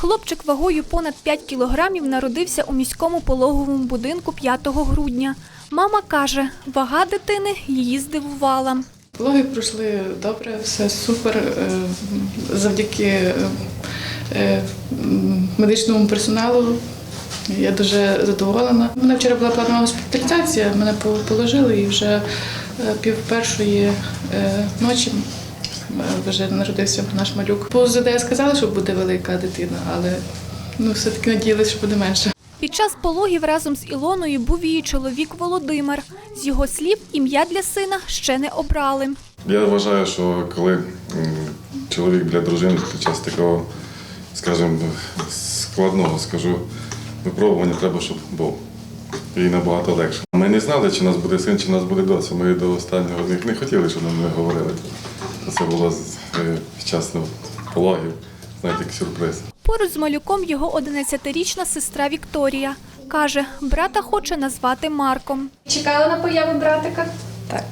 Хлопчик вагою понад 5 кілограмів народився у міському пологовому будинку 5 грудня. Мама каже, вага дитини її здивувала. Пологи пройшли добре, все супер. е, Завдяки е, е, медичному персоналу. Я дуже задоволена. У мене вчора була планова госпіталізація, мене по- положили і вже пів першої ночі вже народився наш малюк. По УЗД сказали, що буде велика дитина, але ну, все-таки надіялися, що буде менше. Pід час пологів разом з Ілоною був її чоловік Володимир. З його слів, ім'я для сина ще не обрали. Я вважаю, що коли чоловік для дружини під час такого, скажімо, складного, скажу, випробування треба, щоб був. І набагато легше. Ми не знали, чи у нас буде син, чи у нас буде доця. Ми до останнього не, не хотіли, щоб нам не говорили. Це було е, під час ну, пологів, знаєте, як сюрприз. Поруч з малюком його 11-річна сестра Вікторія. Каже, брата хоче назвати Марком. Чекала на появу братика? Так.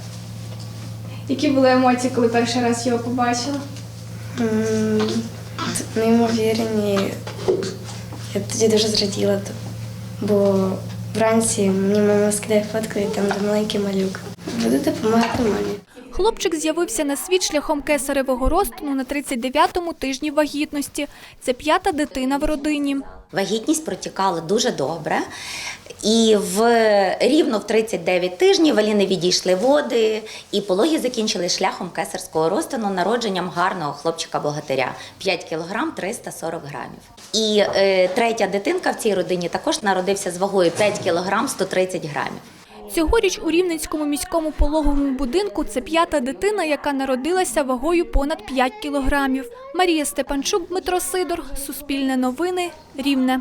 Які були емоції, коли перший раз його побачила? Неймовірні. Я тоді дуже зраділа, бо вранці мені мама скидає фотку і там де маленький малюк. Буду допомагати мамі. Хлопчик з'явився на світ шляхом кесаревого розтину на 39-му тижні вагітності. Це п'ята дитина в родині. Вагітність протікала дуже добре. І в рівно в 39 тижнів Аліни відійшли води, і пологи закінчили шляхом кесарського розтину народженням гарного хлопчика-богатиря 5 кілограм 340 грамів. І е, третя дитинка в цій родині також народився з вагою 5 кілограм 130 грамів. Цьогоріч у Рівненському міському пологовому будинку це п'ята дитина, яка народилася вагою понад 5 кілограмів. Марія Степанчук, Дмитро Сидор, Суспільне новини, Рівне.